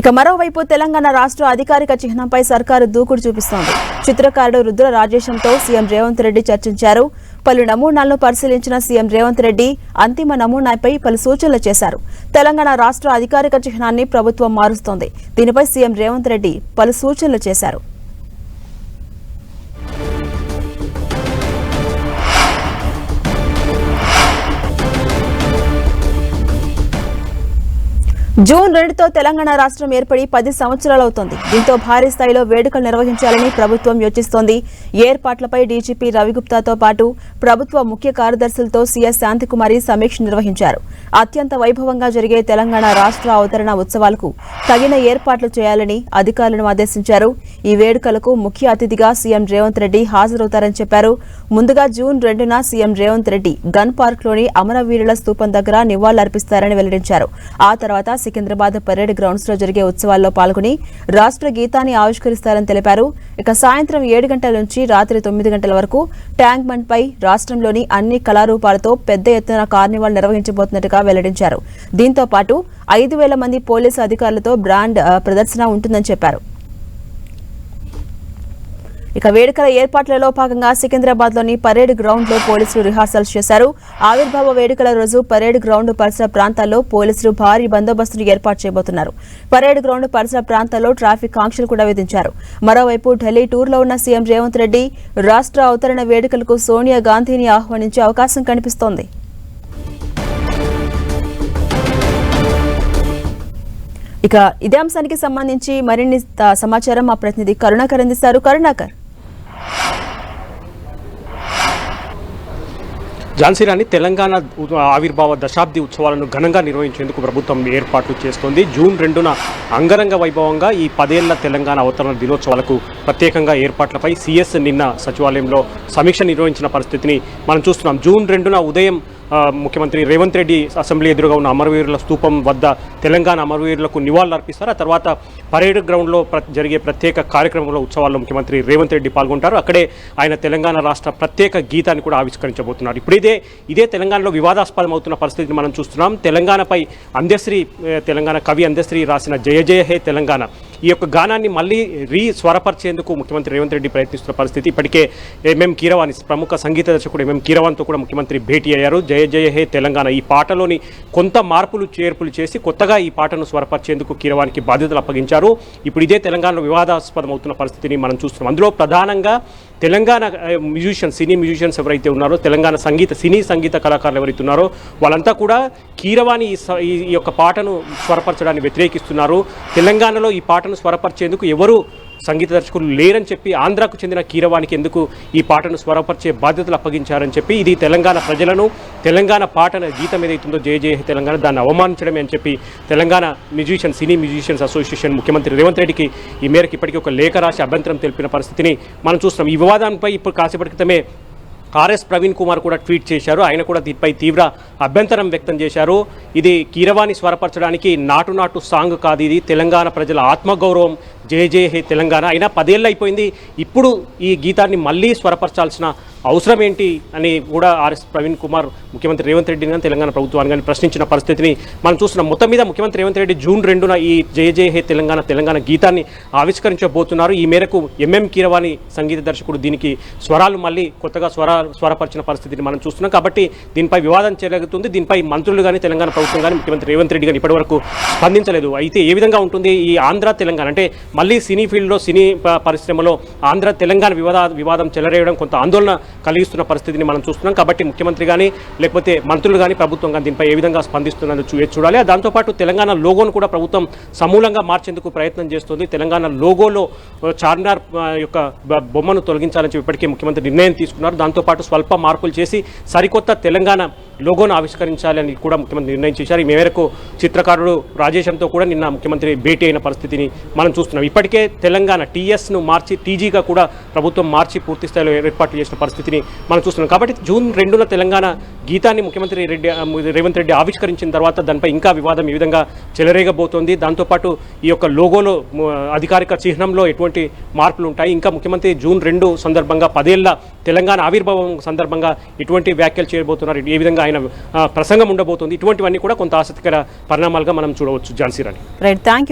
ఇక మరోవైపు తెలంగాణ రాష్ట్ర అధికారిక చిహ్నంపై సర్కారు దూకుడు చూపిస్తోంది. చిత్రకారుడు రుద్ర రాజేశంతో సీఎం రేవంత్ రెడ్డి చర్చించారు. పలు నమూనాలను పరిశీలించిన సీఎం రేవంత్ రెడ్డి అంతిమ నమూనాపై పలు సూచనలు చేశారు. తెలంగాణ రాష్ట్ర అధికారిక చిహ్నాన్ని ప్రభుత్వం మారుస్తోంది. దీనిపై సీఎం రేవంత్ రెడ్డి పలు సూచనలు చేశారు. జూన్ రెండుతో తెలంగాణ రాష్ట్రం ఏర్పడి పది సంవత్సరాలవుతోంది. దీంతో భారీ స్థాయిలో వేడుకలు నిర్వహించాలని ప్రభుత్వం యోచిస్తోంది. ఏర్పాట్లపై డీజీపీ రవిగుప్తాతో పాటు ప్రభుత్వ ముఖ్య కార్యదర్శులతో సీఎస్ శాంతికుమారి సమీక్ష నిర్వహించారు. అత్యంత వైభవంగా జరిగే తెలంగాణ రాష్ట్ర అవతరణ ఉత్సవాలకు తగిన ఏర్పాట్లు చేయాలని అధికారులను ఆదేశించారు. ఈ వేడుకలకు ముఖ్య అతిథిగా సీఎం రేవంత్ రెడ్డి హాజరవుతారని చెప్పారు. ముందుగా జూన్ రెండున సీఎం రేవంత్ రెడ్డి గన్ పార్క్లోని అమరవీరుల స్తూపం దగ్గర నివాళులర్పిస్తారని వెల్లడించారు. ఆ తర్వాత సికింద్రాబాద్ పరేడ్ గ్రౌండ్స్లో జరిగే ఉత్సవాల్లో పాల్గొని రాష్ట్ర గీతాన్ని ఆవిష్కరిస్తారని తెలిపారు. ఇక సాయంత్రం ఏడు గంటల నుంచి రాత్రి తొమ్మిది గంటల వరకు ట్యాంక్ బండ్ పై రాష్ట్రంలోని అన్ని కళారూపాలతో పెద్ద ఎత్తున కార్నివాల్ నిర్వహించబోతున్నట్టుగా వెల్లడించారు. దీంతో పాటు ఐదు వేల మంది పోలీసు అధికారులతో బ్రాండ్ ప్రదర్శన ఉంటుందని చెప్పారు. ఇక వేడుకల ఏర్పాట్లలో భాగంగా సికింద్రాబాద్లోని పరేడ్ గ్రౌండ్లో పోలీసులు రిహార్సల్స్ చేశారు. ఆవిర్భావ వేడుకల రోజు పరేడ్ గ్రౌండ్ పరిసర ప్రాంతాల్లో పోలీసులు భారీ బందోబస్తును ఏర్పాటు చేయబోతున్నారు. పరేడ్ గ్రౌండ్ పరిసర ప్రాంతాల్లో ట్రాఫిక్ ఆంక్షలు కూడా విధించారు. మరోవైపు ఢిల్లీ టూర్లో ఉన్న సీఎం రేవంత్ రెడ్డి రాష్ట్ర అవతరణ వేడుకలకు సోనియా గాంధీని ఆహ్వానించే అవకాశం కనిపిస్తోంది. ఇక ఇదే అంశానికి సంబంధించి మరిన్ని సమాచారం మా ప్రతినిధి కరుణాకర్ అందిస్తారు. కరుణాకర్. ఝాన్సీ రాణి తెలంగాణ ఆవిర్భావ దశాబ్ది ఉత్సవాలను ఘనంగా నిర్వహించేందుకు ప్రభుత్వం ఏర్పాట్లు చేస్తోంది. జూన్ రెండున అంగరంగ వైభవంగా ఈ పదేళ్ళ తెలంగాణ అవతరణ దినోత్సవాలకు ప్రత్యేకంగా ఏర్పాట్లపై సీఎస్ నిన్న సచివాలయంలో సమీక్ష నిర్వహించిన పరిస్థితిని మనం చూస్తున్నాం. జూన్ రెండున ఉదయం ముఖ్యమంత్రి రేవంత్ రెడ్డి అసెంబ్లీ ఎదురుగా ఉన్న అమరవీరుల స్తూపం వద్ద తెలంగాణ అమరవీరులకు నివాళులు అర్పిస్తారు ఆ తర్వాత పరేడ్ గ్రౌండ్లో ప్ర జరిగే ప్రత్యేక కార్యక్రమంలో ఉత్సవాల్లో ముఖ్యమంత్రి రేవంత్ రెడ్డి పాల్గొంటారు. అక్కడే ఆయన తెలంగాణ రాష్ట్ర ప్రత్యేక గీతాన్ని కూడా ఆవిష్కరించబోతున్నారు. ఇప్పుడు ఇదే ఇదే తెలంగాణలో వివాదాస్పదం అవుతున్న పరిస్థితిని మనం చూస్తున్నాం. తెలంగాణపై అందశ్రీ తెలంగాణ కవి అందశ్రీ రాసిన జయ జయ హే తెలంగాణ. ఈ యొక్క గానాన్ని మళ్ళీ రీ స్వరపరిచేందుకు ముఖ్యమంత్రి రేవంత్ రెడ్డి ప్రయత్నిస్తున్న పరిస్థితి. ఇప్పటికే ఎంఎం కీరవాణి ప్రముఖ సంగీత దర్శకుడు ఎంఎం కీరవాణితో కూడా ముఖ్యమంత్రి భేటీ అయ్యారు. జయ జయ హే తెలంగాణ. ఈ పాటలోని కొంత మార్పులు చేర్పులు చేసి కొత్తగా ఈ పాటను స్వరపరిచేందుకు కీరవానికి బాధ్యతలు అప్పగించారు. ఇప్పుడు ఇదే తెలంగాణలో వివాదాస్పదం అవుతున్న పరిస్థితిని మనం చూస్తున్నాం. అందులో ప్రధానంగా తెలంగాణ మ్యూజిషియన్స్ సినీ మ్యూజిషియన్స్ ఎవరైతే ఉన్నారో తెలంగాణ సంగీత సినీ సంగీత కళాకారులు ఎవరైతే ఉన్నారో వాళ్ళంతా కూడా కీరవాణి స- ఈ ఈ యొక్క పాటను స్వరపరచడాన్ని వ్యతిరేకిస్తున్నారు. తెలంగాణలో ఈ పాటను స్వరపరిచేందుకు ఎవరు సంగీత దర్శకులు లేరని చెప్పి ఆంధ్రాకు చెందిన కీరవానికి ఎందుకు ఈ పాటను స్వరపరిచే బాధ్యతలు అప్పగించారని చెప్పి ఇది తెలంగాణ ప్రజలను తెలంగాణ పాటన గీతం ఏదైతుందో జయ జయ తెలంగాణ దాన్ని అవమానించడమే అని చెప్పి Telangana musician cine musicians association ముఖ్యమంత్రి రేవంత్ రెడ్డికి ఈ మేరకు ఇప్పటికీ ఒక లేఖ రాసి అభ్యంతరం తెలిపిన పరిస్థితిని మనం చూస్తున్నాం. ఈ వివాదంపై ఇప్పుడు కాసేపటి క్రితమే ఆర్ఎస్ ప్రవీణ్ కుమార్ కూడా ట్వీట్ చేశారు. ఆయన కూడా దీనిపై తీవ్ర అభ్యంతరం వ్యక్తం చేశారు. ఇది కీరవాణి స్వరపరచడానికి నాటు నాటు సాంగ్ కాదు ఇది. తెలంగాణ ప్రజల ఆత్మగౌరవం జై జే హే తెలంగాణ. అయినా పదేళ్ళు అయిపోయింది. ఇప్పుడు ఈ గీతాన్ని మళ్ళీ స్వరపరచాల్సిన అవసరం ఏంటి అని కూడా ఆర్ఎస్ ప్రవీణ్ కుమార్ ముఖ్యమంత్రి రేవంత్ రెడ్డిని కానీ తెలంగాణ ప్రభుత్వాన్ని కానీ ప్రశ్నించిన పరిస్థితిని మనం చూస్తున్నాం. మొత్తం మీద ముఖ్యమంత్రి రేవంత్ రెడ్డి జూన్ రెండున ఈ జయ జయ హే తెలంగాణ తెలంగాణ గీతాన్ని ఆవిష్కరించబోతున్నారు. ఈ మేరకు ఎంఎం కీరవాణి సంగీత దర్శకుడు దీనికి స్వరాలు మళ్ళీ కొత్తగా స్వర స్వరపరిచిన పరిస్థితిని మనం చూస్తున్నాం. కాబట్టి దీనిపై వివాదం జరుగుతుంది దీనిపై మంత్రులు కానీ తెలంగాణ ప్రభుత్వం కానీ ముఖ్యమంత్రి రేవంత్ రెడ్డి కానీ ఇప్పటివరకు స్పందించలేదు. అయితే ఏ విధంగా ఉంటుంది ఈ ఆంధ్ర తెలంగాణ? అంటే మళ్ళీ సినీ ఫీల్డ్లో సినీ పరిశ్రమలో ఆంధ్ర తెలంగాణ వివాద వివాదం చెలరేయడం కొంత ఆందోళన కలిగిస్తున్న పరిస్థితిని మనం చూస్తున్నాం. కాబట్టి ముఖ్యమంత్రి కానీ లేకపోతే మంత్రులు కానీ ప్రభుత్వం కానీ దీనిపై ఏ విధంగా స్పందిస్తున్నది చూ చూడాలి. దాంతోపాటు తెలంగాణ లోగోను కూడా ప్రభుత్వం సమూలంగా మార్చేందుకు ప్రయత్నం చేస్తుంది. తెలంగాణ లోగోలో చార్మినార్ యొక్క బొమ్మను తొలగించాలని చెప్పి ఇప్పటికే ముఖ్యమంత్రి నిర్ణయం తీసుకున్నారు. దాంతోపాటు స్వల్ప మార్పులు చేసి సరికొత్త తెలంగాణ లోగోను ఆవిష్కరించాలని కూడా ముఖ్యమంత్రి నిర్ణయం చేశారు. ఈ మేరకు చిత్రకారుడు రాజేశంతో కూడా నిన్న ముఖ్యమంత్రి భేటీ అయిన పరిస్థితిని మనం చూస్తున్నాం. ఇప్పటికే తెలంగాణ టీఎస్ను మార్చి టీజీగా కూడా ప్రభుత్వం మార్చి పూర్తి స్థాయిలో ఏర్పాట్లు చేసిన పరిస్థితిని మనం చూస్తున్నాం. కాబట్టి జూన్ రెండున తెలంగాణ గీతాన్ని ముఖ్యమంత్రి రెడ్డి రేవంత్ రెడ్డి ఆవిష్కరించిన తర్వాత దానిపై ఇంకా వివాదం ఈ విధంగా చెలరేగబోతోంది. దాంతోపాటు ఈ యొక్క లోగోలో అధికారిక చిహ్నంలో ఎటువంటి మార్పులు ఉంటాయి ఇంకా ముఖ్యమంత్రి జూన్ రెండు సందర్భంగా పదేళ్ళ తెలంగాణ ఆవిర్భావం సందర్భంగా ఎటువంటి వ్యాఖ్యలు చేయబోతున్నారు. ఏ విధంగా ఆయన ప్రసంగం ఉండబోతోంది. ఇటువంటివన్నీ కూడా కొంత ఆసక్తికర పరిణామాలుగా మనం చూడవచ్చు. Jhansi Rani. Right thank you